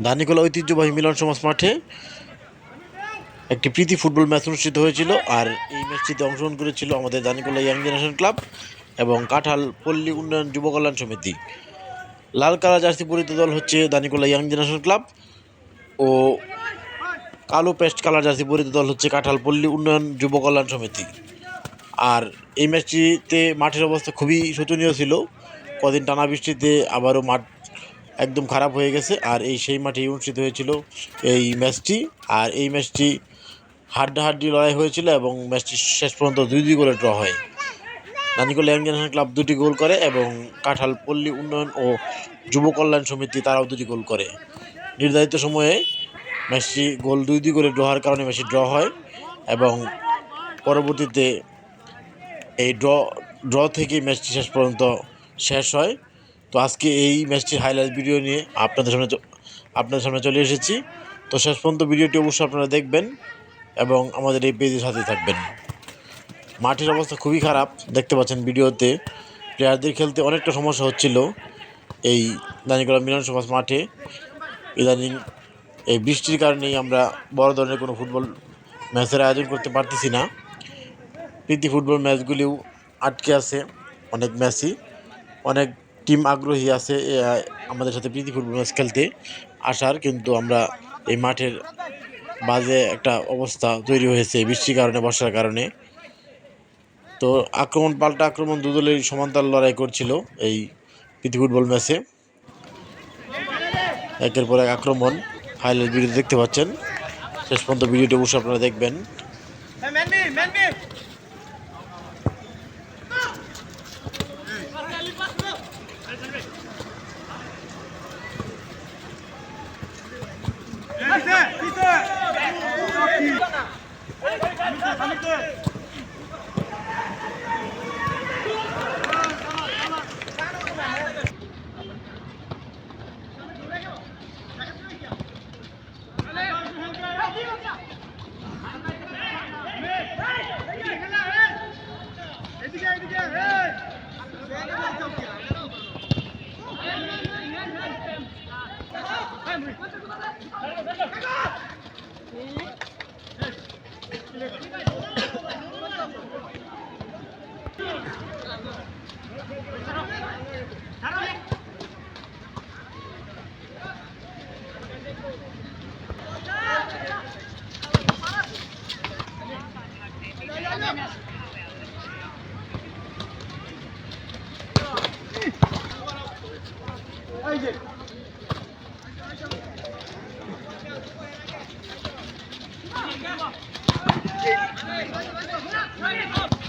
দানিকোলা ঐতিহ্যবাহী মিলন সমাজ মাঠে একটি প্রীতি ফুটবল ম্যাচ অনুষ্ঠিত হয়েছিল আর এই ম্যাচটিতে অংশগ্রহণ করেছিল আমাদের দানিকোলা ইয়াং জেনারেশন ক্লাব এবং কাঁঠাল পল্লী উন্নয়ন যুব কল্যাণ সমিতি। লাল কালা জার্সি পরিহিত দল হচ্ছে দানিকোলা ইয়াং জেনারেশন ক্লাব ও কালো পেস্ট কালার জার্সি পরিহিত দল হচ্ছে কাঁঠাল পল্লী উন্নয়ন যুব কল্যাণ সমিতি। আর এই ম্যাচটিতে মাঠের অবস্থা খুবই শোচনীয় ছিল। কদিন টানা বৃষ্টিতে আবারও মাঠ একদম খারাপ হয়ে গেছে। আর এই সেই মাঠেই অনুষ্ঠিত হয়েছিল এই ম্যাচটি। আর এই ম্যাচটি হাড্ডাহাড্ডি লড়াই হয়েছিল এবং ম্যাচটি শেষ পর্যন্ত দুই দুই গোলে ড্র হয়। নানিকল ইয়াং জেনারেশন ক্লাব দুটি গোল করে এবং কাঁঠাল পল্লী উন্নয়ন ও যুব কল্যাণ সমিতি তারাও দুটি গোল করে। নির্ধারিত সময়ে ম্যাচটি গোল দুই দুই গোলে ড্র হওয়ার কারণে ম্যাচটি ড্র হয় এবং পরবর্তীতে এই ড্র ড্র থেকে ম্যাচটি শেষ পর্যন্ত শেষ হয়। তো আজকে এই ম্যাচটির হাইলাইট ভিডিও নিয়ে আপনাদের সামনে আপনাদের সামনে চলে এসেছি। তো শেষ পর্যন্ত ভিডিওটি অবশ্যই আপনারা দেখবেন এবং আমাদের এই পেজের সাথে থাকবেন। মাঠের অবস্থা খুবই খারাপ, দেখতে পাচ্ছেন ভিডিওতে প্লেয়ারদের খেলতে অনেকটা সমস্যা হচ্ছিল এই দানিকলা মিলন সমাজ মাঠে। ইদানিং এই বৃষ্টির কারণেই আমরা বড় ধরনের কোনো ফুটবল ম্যাচের আয়োজন করতে পারতেছি না। প্রীতি ফুটবল ম্যাচগুলিও আটকে আছে অনেক ম্যাচই অনেক টিম আগ্রহী আছে আমাদের সাথে প্রীতি ফুটবল ম্যাচ খেলতে আসার, কিন্তু আমরা এই মাঠের বাজে একটা অবস্থা তৈরি হয়েছে, বৃষ্টির কারণে, বর্ষার কারণে। তো আক্রমণ, পাল্টা আক্রমণ দুদলের সমান্তরাল লড়াই করছিল এই প্রীতি ফুটবল ম্যাচে। একের পর এক আক্রমণ হাইলাইট ভিডিও দেখতে পাচ্ছেন। শেষ পর্যন্ত ভিডিওটি অবশ্যই আপনারা দেখবেন। এই Thank you.